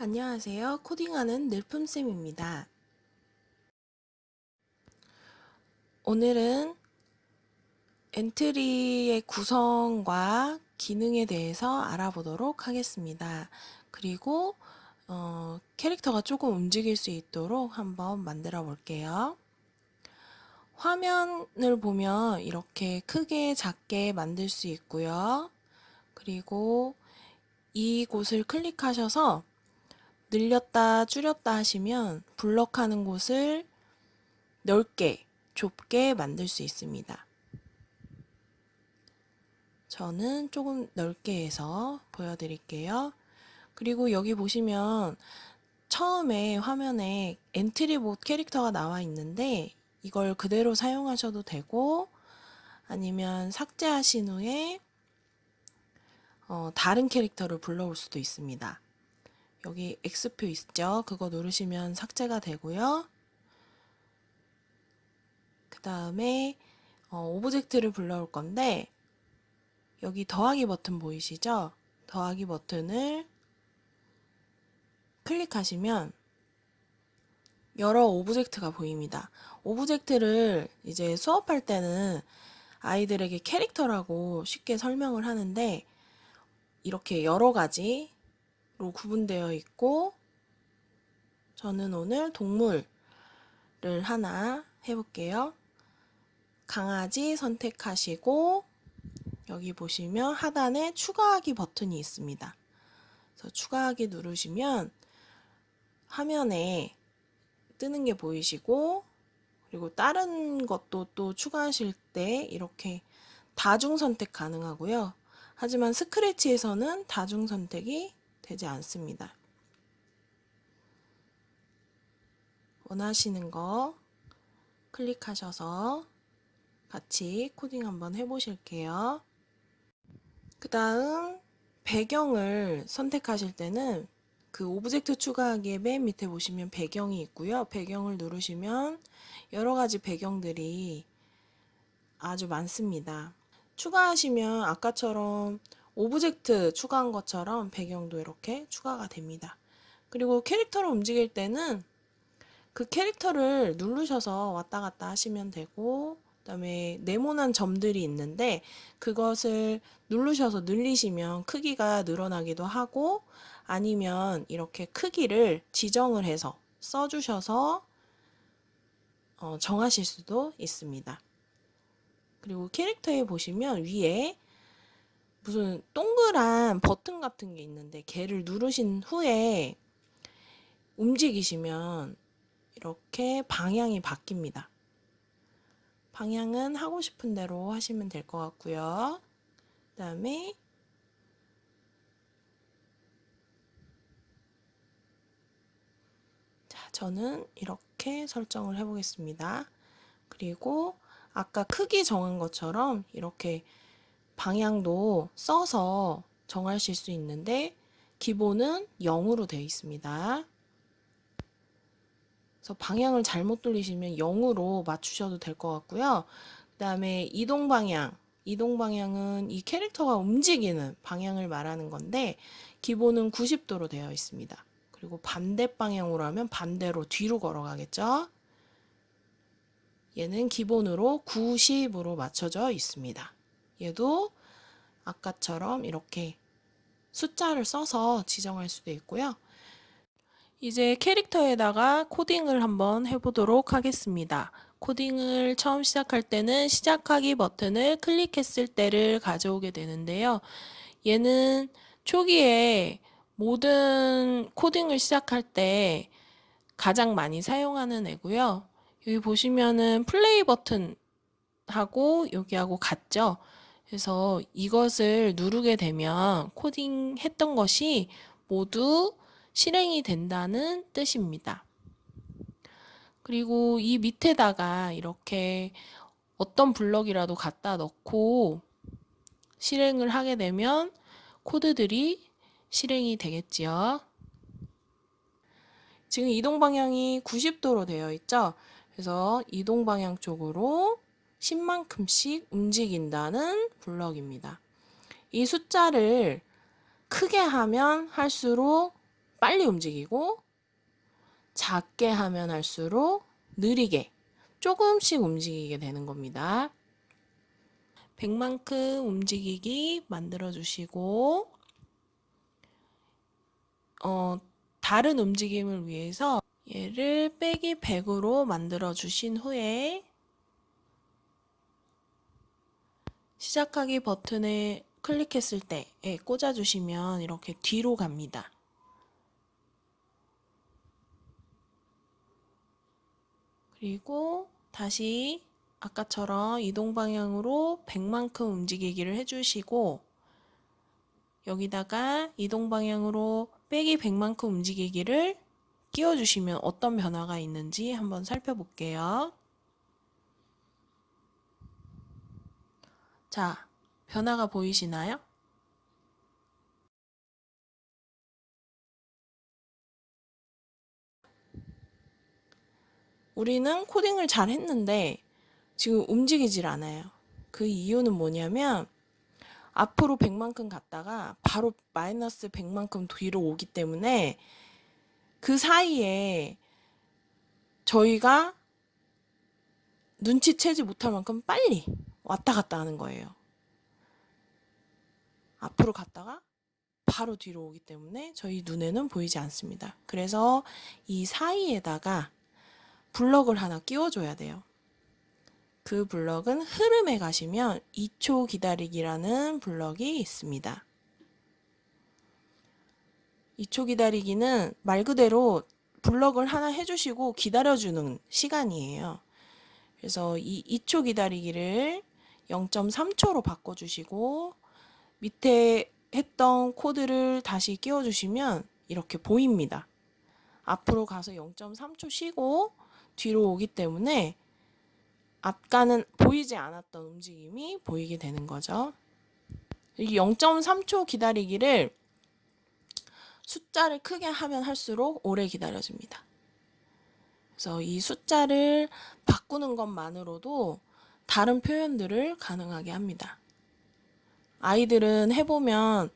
안녕하세요. 코딩하는 늘품쌤입니다. 오늘은 엔트리의 구성과 기능에 대해서 알아보도록 하겠습니다. 그리고 어, 캐릭터가 조금 움직일 수 있도록 한번 만들어 볼게요. 화면을 보면 이렇게 크게 작게 만들 수 있고요. 그리고 이곳을 클릭하셔서 늘렸다 줄였다 하시면 블럭하는 곳을 넓게 좁게 만들 수 있습니다. 저는 조금 넓게 해서 보여드릴게요. 그리고 여기 보시면 처음에 화면에 엔트리봇 캐릭터가 나와 있는데 이걸 그대로 사용하셔도 되고 아니면 삭제하신 후에 어, 다른 캐릭터를 불러올 수도 있습니다. 여기 X표 있죠? 그거 누르시면 삭제가 되고요. 그 다음에 어, 오브젝트를 불러올 건데 여기 더하기 버튼 보이시죠? 더하기 버튼을 클릭하시면 여러 오브젝트가 보입니다. 오브젝트를 이제 수업할 때는 아이들에게 캐릭터라고 쉽게 설명을 하는데 이렇게 여러 가지로 구분되어 있고 저는 오늘 동물을 하나 해볼게요. 강아지 선택하시고 여기 보시면 하단에 추가하기 버튼이 있습니다. 그래서 추가하기 누르시면 화면에 뜨는 게 보이시고 그리고 다른 것도 또 추가하실 때 이렇게 다중 선택 가능하고요. 하지만 스크래치에서는 다중 선택이 되지 않습니다. 원하시는 거 클릭하셔서 같이 코딩 한번 해보실게요. 그 다음 배경을 선택하실 때는 그 오브젝트 추가하기에 맨 밑에 보시면 배경이 있고요. 배경을 누르시면 여러 가지 배경들이 아주 많습니다. 추가하시면 아까처럼 오브젝트 추가한 것처럼 배경도 이렇게 추가가 됩니다. 그리고 캐릭터를 움직일 때는 그 캐릭터를 누르셔서 왔다 갔다 하시면 되고 그다음에 네모난 점들이 있는데 그것을 누르셔서 늘리시면 크기가 늘어나기도 하고 아니면 이렇게 크기를 지정을 해서 써주셔서 어, 정하실 수도 있습니다. 그리고 캐릭터에 보시면 위에 무슨 동그란 버튼 같은 게 있는데 걔를 누르신 후에 움직이시면 이렇게 방향이 바뀝니다. 방향은 하고 싶은 대로 하시면 될 것 같고요. 그 다음에 자, 저는 이렇게 설정을 해보겠습니다. 그리고 아까 크기 정한 것처럼 이렇게 방향도 써서 정하실 수 있는데 기본은 0으로 되어 있습니다. 그래서 방향을 잘못 돌리시면 0으로 맞추셔도 될 것 같고요. 그 다음에 이동 방향. 이동 방향은 이 캐릭터가 움직이는 방향을 말하는 건데 기본은 90도로 되어 있습니다. 그리고 반대 방향으로 하면 반대로 뒤로 걸어가겠죠. 얘는 기본으로 90으로 맞춰져 있습니다. 얘도 아까처럼 이렇게 숫자를 써서 지정할 수도 있고요. 이제 캐릭터에다가 코딩을 한번 해보도록 하겠습니다. 코딩을 처음 시작할 때는 시작하기 버튼을 클릭했을 때를 가져오게 되는데요. 얘는 초기에 모든 코딩을 시작할 때 가장 많이 사용하는 애고요. 여기 보시면은 플레이 버튼하고 여기하고 같죠? 그래서 이것을 누르게 되면 코딩 했던 것이 모두 실행이 된다는 뜻입니다. 그리고 이 밑에다가 이렇게 어떤 블럭이라도 갖다 넣고 실행을 하게 되면 코드들이 실행이 되겠지요. 지금 이동 방향이 90도로 되어 있죠. 그래서 이동 방향 쪽으로 10만큼씩 움직인다는 블럭입니다. 이 숫자를 크게 하면 할수록 빨리 움직이고 작게 하면 할수록 느리게 조금씩 움직이게 되는 겁니다. 100만큼 움직이기 만들어 주시고 어, 다른 움직임을 위해서 얘를 빼기 100으로 만들어 주신 후에 시작하기 버튼을 클릭했을 때 꽂아 주시면 이렇게 뒤로 갑니다. 그리고 다시 아까처럼 이동 방향으로 100만큼 움직이기를 해주시고 여기다가 이동 방향으로 빼기 100만큼 움직이기를 끼워주시면 어떤 변화가 있는지 한번 살펴볼게요. 자, 변화가 보이시나요? 우리는 코딩을 잘 했는데 지금 움직이질 않아요. 그 이유는 뭐냐면 앞으로 100만큼 갔다가 바로 마이너스 100만큼 뒤로 오기 때문에 그 사이에 저희가 눈치채지 못할 만큼 빨리 왔다 갔다 하는 거예요. 앞으로 갔다가 바로 뒤로 오기 때문에 저희 눈에는 보이지 않습니다. 그래서 이 사이에다가 블럭을 하나 끼워줘야 돼요. 그 블럭은 흐름에 가시면 2초 기다리기라는 블럭이 있습니다. 2초 기다리기는 말 그대로 블럭을 하나 해주시고 기다려주는 시간이에요. 그래서 이 2초 기다리기를 0.3초로 바꿔주시고 밑에 했던 코드를 다시 끼워주시면 이렇게 보입니다. 앞으로 가서 0.3초 쉬고 뒤로 오기 때문에 아까는 보이지 않았던 움직임이 보이게 되는 거죠. 이 0.3초 기다리기를 숫자를 크게 하면 할수록 오래 기다려집니다. 그래서 이 숫자를 바꾸는 것만으로도 다른 표현들을 가능하게 합니다. 아이들은 해보면,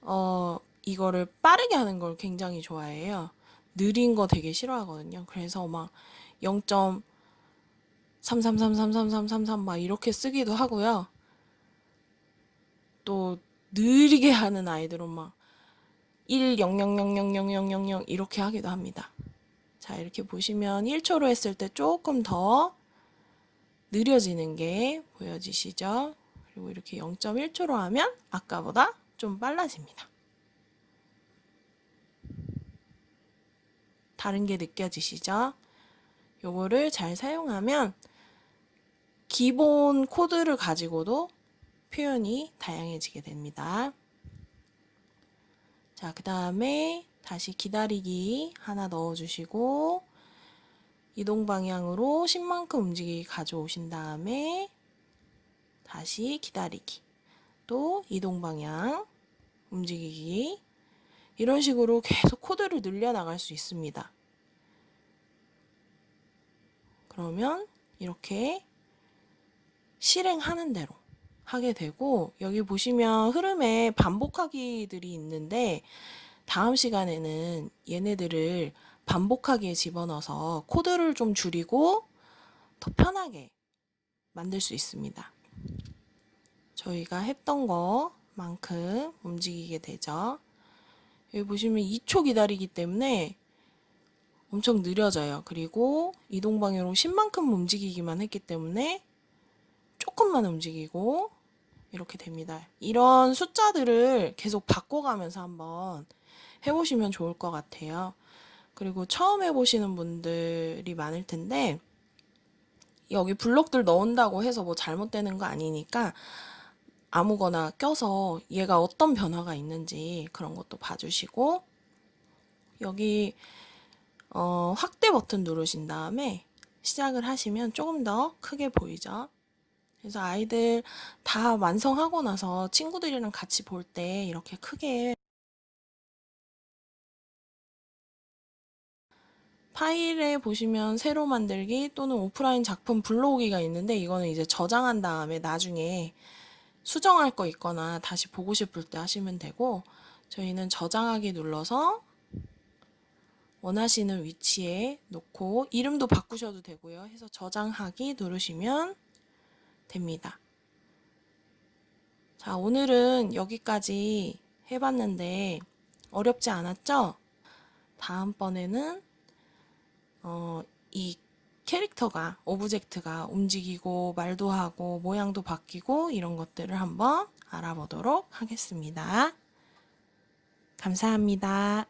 어, 이거를 빠르게 하는 걸 굉장히 좋아해요. 느린 거 되게 싫어하거든요. 그래서 막 0.33333333 막 이렇게 쓰기도 하고요. 또 느리게 하는 아이들은 막 1, 0, 0, 0, 0, 0, 0, 0, 0 이렇게 하기도 합니다. 자, 이렇게 보시면 1초로 했을 때 조금 더 느려지는 게 보여지시죠? 그리고 이렇게 0.1초로 하면 아까보다 좀 빨라집니다. 다른 게 느껴지시죠? 요거를 잘 사용하면 기본 코드를 가지고도 표현이 다양해지게 됩니다. 자, 그 다음에 다시 기다리기 하나 넣어주시고 이동 방향으로 10만큼 움직이기 가져오신 다음에 다시 기다리기 또 이동 방향 움직이기 이런 식으로 계속 코드를 늘려나갈 수 있습니다. 그러면 이렇게 실행하는 대로 하게 되고 여기 보시면 흐름에 반복하기들이 있는데 다음 시간에는 얘네들을 반복하기에 집어넣어서 코드를 좀 줄이고 더 편하게 만들 수 있습니다. 저희가 했던 것만큼 움직이게 되죠. 여기 보시면 2초 기다리기 때문에 엄청 느려져요. 그리고 이동 방향으로 10만큼 움직이기만 했기 때문에 조금만 움직이고 이렇게 됩니다. 이런 숫자들을 계속 바꿔가면서 한번 해보시면 좋을 것 같아요. 그리고 처음 해보시는 분들이 많을 텐데 여기 블록들 넣은다고 해서 뭐 잘못되는 거 아니니까 아무거나 껴서 얘가 어떤 변화가 있는지 그런 것도 봐주시고 여기 어, 확대 버튼 누르신 다음에 시작을 하시면 조금 더 크게 보이죠. 그래서 아이들 다 완성하고 나서 친구들이랑 같이 볼 때 이렇게 크게 파일에 보시면 새로 만들기 또는 오프라인 작품 불러오기가 있는데 이거는 이제 저장한 다음에 나중에 수정할 거 있거나 다시 보고 싶을 때 하시면 되고 저희는 저장하기 눌러서 원하시는 위치에 놓고 이름도 바꾸셔도 되고요. 해서 저장하기 누르시면 됩니다. 자, 오늘은 여기까지 해봤는데 어렵지 않았죠? 다음번에는 어, 이 캐릭터가, 오브젝트가 움직이고 말도 하고 모양도 바뀌고 이런 것들을 한번 알아보도록 하겠습니다. 감사합니다.